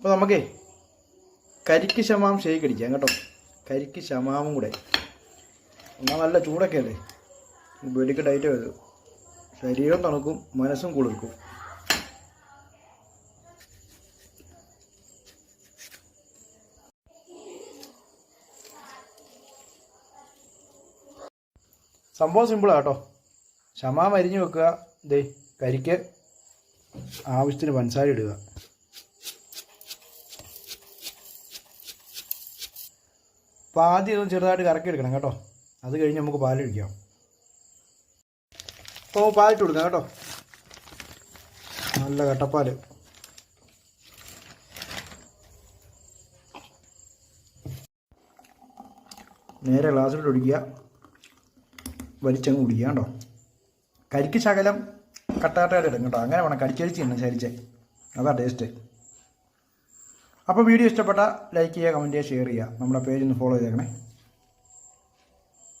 അപ്പോൾ നമുക്കേ കരിക്ക് ശമാം ഷേക്ക് അടിക്കാം കേട്ടോ. കരിക്ക് ശമാമും കൂടെ. എന്നാൽ നല്ല ചൂടൊക്കെ അല്ലേ? വെടിക്ക് ഡയറ്റ് വരും ശരീരം തണുക്കും മനസ്സും കുളിർക്കും. സംഭവം സിമ്പിളാണ് കേട്ടോ. ശമാം അരിഞ്ഞു വെക്കുക. ദേ കരിക്ക് ആവശ്യത്തിന് പഞ്ചസാര ഇടുക. അപ്പോൾ ആദ്യം ഇതൊന്ന് ചെറുതായിട്ട് കറക്കി എടുക്കണം കേട്ടോ. അത് കഴിഞ്ഞ് നമുക്ക് പാലൊഴിക്കാം അപ്പോൾ പാലിട്ട് കൊടുക്കാം കേട്ടോ. നല്ല കട്ടപ്പാൽ നേരെ ഗ്ലാസ്സിലോട്ട് ഒഴിക്കുക. വലിച്ചങ്ങ് കുടിക്കുക കേട്ടോ. കരിക്ക് ശകലം കട്ടാട്ടായിട്ട് ഇടും കേട്ടോ. അങ്ങനെ വേണം. കടിച്ചടിച്ച് തന്നെ ശരിച്ചേ അതാ ടേസ്റ്റ് അപ്പോൾ വീഡിയോ ഇഷ്ടപ്പെട്ട ലൈക്ക് ചെയ്യുക കമന്റ് ചെയ്യുക ഷെയർ ചെയ്യുക. നമ്മുടെ പേജ് ഒന്ന് ഫോളോ ചെയ്തേക്കണേ.